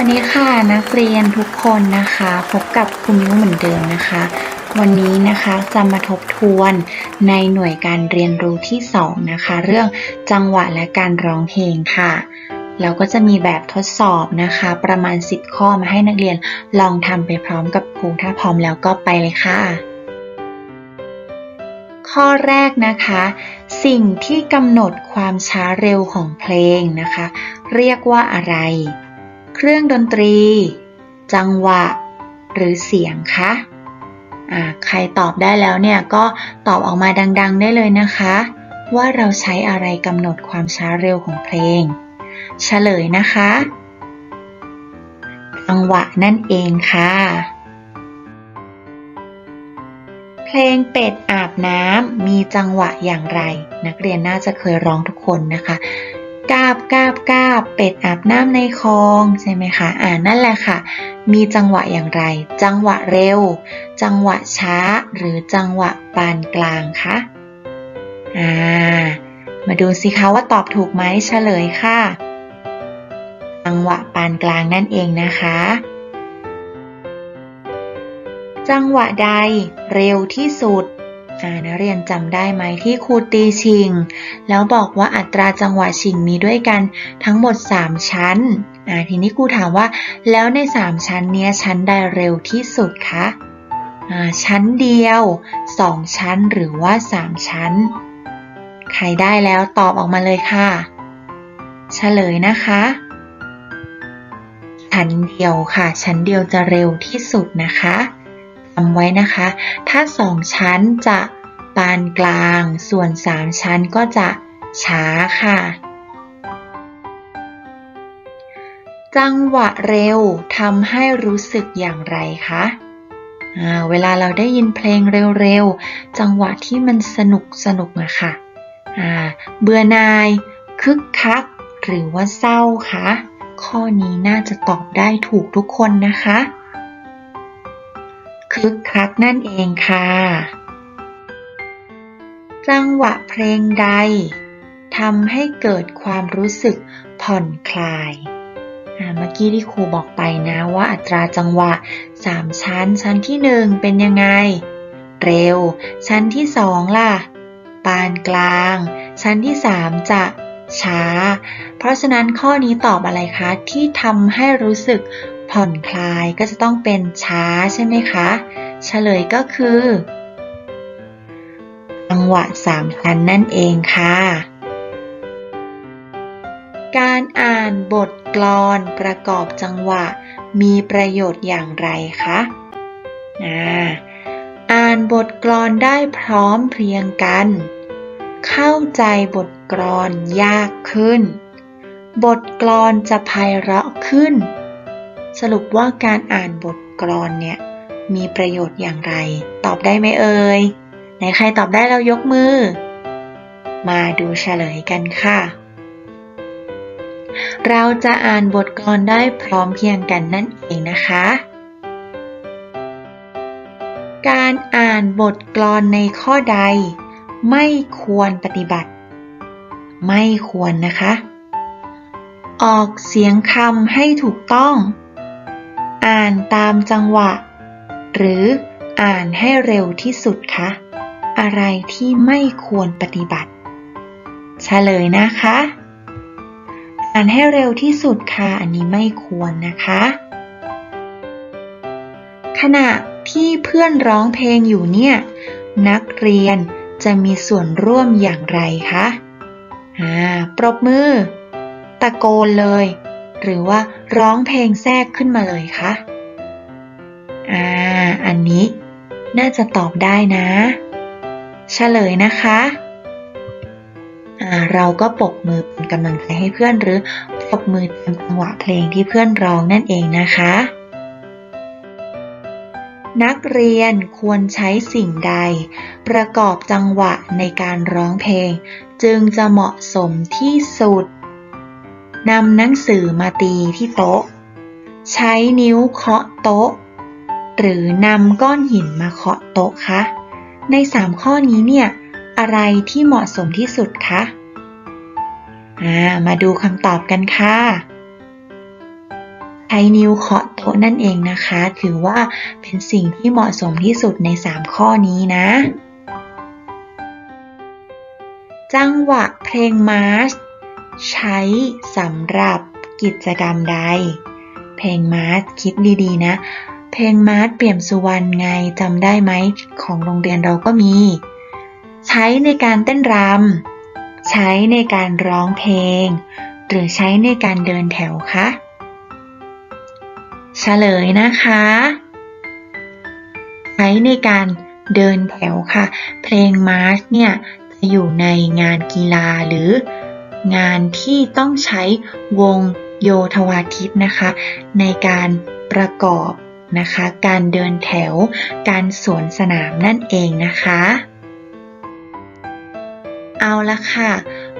วัสดีค่ะนักเรียนทุกคนนะคะ พบกับครูมิ้วเหมือนเดิมนะคะ วันนี้นะคะจะมาทบทวนในหน่วยการเรียนรู้ที่ 2 นะคะ เรื่องจังหวะและการร้องเพลงค่ะแล้วก็จะมีแบบทดสอบนะคะ ประมาณ 10 ข้อมาให้นักเรียนลองทำไปพร้อมกับครูถ้าพร้อมแล้วก็ไปเลยค่ะ ข้อแรกนะคะ สิ่งที่กำหนดความช้าเร็วของเพลงนะคะ เรียกว่าอะไร เครื่องดนตรี จังหวะ หรือเสียงคะอ่าใครตอบได้แล้วเนี่ยก็ตอบออกมาดัง ๆ ได้เลยนะคะ ว่าเราใช้อะไรกำหนดความช้าเร็วของเพลง เฉลยนะคะ จังหวะนั่นเองค่ะ เพลงเป็ดอาบน้ำมีจังหวะอย่างไร นักเรียนน่าจะเคยร้องทุกคนนะคะ กาบกาบกาบเป็ดอาบน้ำในคลองใช่ไหมคะอ่านั่นแหละค่ะ มีจังหวะอย่างไร จังหวะเร็ว จังหวะช้า หรือจังหวะปานกลางคะอ่ามาดูสิคะว่าตอบถูกไหมเฉลยค่ะ จังหวะปานกลางนั่นเองนะคะ จังหวะใดเร็วที่สุด นักเรียนจำได้ไหมที่ครูตีชิง แล้วบอกว่าอัตราจังหวะชิงมีด้วยกันทั้งหมด 3 ชั้นทีนี้ครูถามว่า แล้วใน 3 ชั้นเนี้ยชั้นใดเร็วที่สุดคะชั้นเดียว 2 ชั้นหรือว่า 3 ชั้น ใครได้แล้วตอบออกมาเลยค่ะเฉลยนะคะ ชั้นเดียวค่ะ ชั้นเดียวจะเร็วที่สุดนะคะ จำไว้นะคะ ถ้าสองชั้นจะปานกลาง ส่วนสามชั้นก็จะช้าค่ะ จังหวะเร็วทำให้รู้สึกอย่างไรคะเวลาเราได้ยินเพลงเร็วๆ จังหวะที่มันสนุกสนุกอะค่ะเบื่อนาย คึกคัก หรือว่าเศร้าคะ ข้อนี้น่าจะตอบได้ถูกทุกคนนะคะ คึกคักนั่นเองค่ะ จังหวะเพลงใดทำให้เกิดความรู้สึกผ่อนคลายอ่าเมื่อกี้ที่ครูบอกไปนะว่าอัตราจังหวะ 3 ชั้น ชั้นที่ 1 เป็นยังไง เร็ว ชั้นที่ 2 ล่ะ ปานกลาง ชั้นที่ 3 จะช้า เพราะฉะนั้นข้อนี้ตอบอะไรคะ ที่ทำให้รู้สึก ผ่อนคลายก็จะต้องเป็นช้าใช่ไหมคะเฉลยก็คือจังหวะสามชั้นนั่นเองค่ะ การอ่านบทกลอนประกอบจังหวะมีประโยชน์อย่างไรคะอาอ่านบทกลอนได้พร้อมเพรียงกัน เข้าใจบทกลอนยากขึ้น บทกลอนจะไพเราะขึ้น สรุปว่าการอ่านบทกลอนเนี่ย มีประโยชน์อย่างไร ตอบได้ไหมเอ่ยไหนใครตอบได้แล้วยกมือ มาดูเฉลยกันค่ะ เราจะอ่านบทกลอนได้พร้อมเพียงกันนั่นเองนะคะ การอ่านบทกลอนในข้อใด ไม่ควรปฏิบัติ ไม่ควรนะคะ ออกเสียงคำให้ถูกต้อง ตามจังหวะ หรืออ่านให้เร็วที่สุดคะ อะไรที่ไม่ควรปฏิบัติเฉลยนะคะ อ่านให้เร็วที่สุดค่ะ อันนี้ไม่ควรนะคะ ขณะที่เพื่อนร้องเพลงอยู่เนี่ย นักเรียนจะมีส่วนร่วมอย่างไรคะอ่าปรบมือ ตะโกนเลย หรือว่าร้องเพลงแทรกขึ้นมาเลยคะอ่า อันนี้ น่าจะตอบได้นะเฉลยนะคะเราก็ปรบมือเป็นกำลังใจให้เพื่อนหรือปรบมือตามจังหวะเพลงที่เพื่อนร้องนั่นเองนะคะ นักเรียนควรใช้สิ่งใด ประกอบจังหวะในการร้องเพลง จึงจะเหมาะสมที่สุดนำหนังสือมาตีที่โต๊ะ ใช้นิ้วเคาะโต๊ะ หรือนำก้อนหินมาเคาะโต๊ะคะ ใน 3 ข้อนี้เนี่ย อะไรที่เหมาะสมที่สุดคะามาดูคำตอบกันค่ะใช้นิ้วเคาะโต๊ะนั่นเองนะคะ ถือว่าเป็นสิ่งที่เหมาะสมที่สุดใน 3 ข้อนี้นะ จังหวะเพลงมาร์ชใช้สำหรับกิจกรรมใด เพลงมาร์ชคิดดีๆนะ เพลงมาร์ชเปี่ยมสุวรรณไงจำได้ไหม ของโรงเรียนเราก็มี ใช้ในการเต้นรำใช้ในการร้องเพลง หรือใช้ในการเดินแถวคะเฉลยนะคะ ใช้ในการเดินแถวค่ะ เพลงมาร์ชเนี่ยจะอยู่ในงานกีฬาหรือ งานที่ต้องใช้วงโยธวาทิตนะคะ ในการประกอบ นะคะ การเดินแถว การสวนสนามนั่นเองนะคะ เอาละค่ะ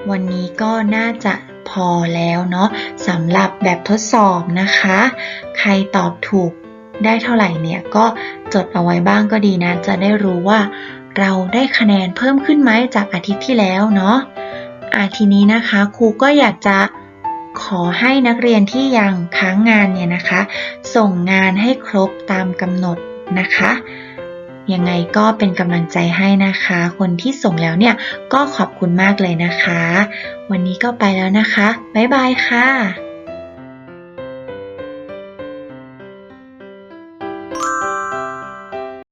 วันนี้ก็น่าจะพอแล้วเนาะสำหรับแบบทดสอบนะคะ ใครตอบถูกได้เท่าไหร่เนี่ยก็จดเอาไว้บ้างก็ดีนะ จะได้รู้ว่าเราได้คะแนนเพิ่มขึ้นไหมจากอาทิตย์ที่แล้วเนาะอาทีนี้นะคะครูก็อยากจะ ขอให้นักเรียนที่ยังค้างงานเนี่ยนะคะ ส่งงานให้ครบตามกำหนดนะคะยังไงก็เป็นกำลังใจให้นะคะ คนที่ส่งแล้วเนี่ยก็ขอบคุณมากเลยนะคะ วันนี้ก็ไปแล้วนะคะ บ๊ายบายค่ะ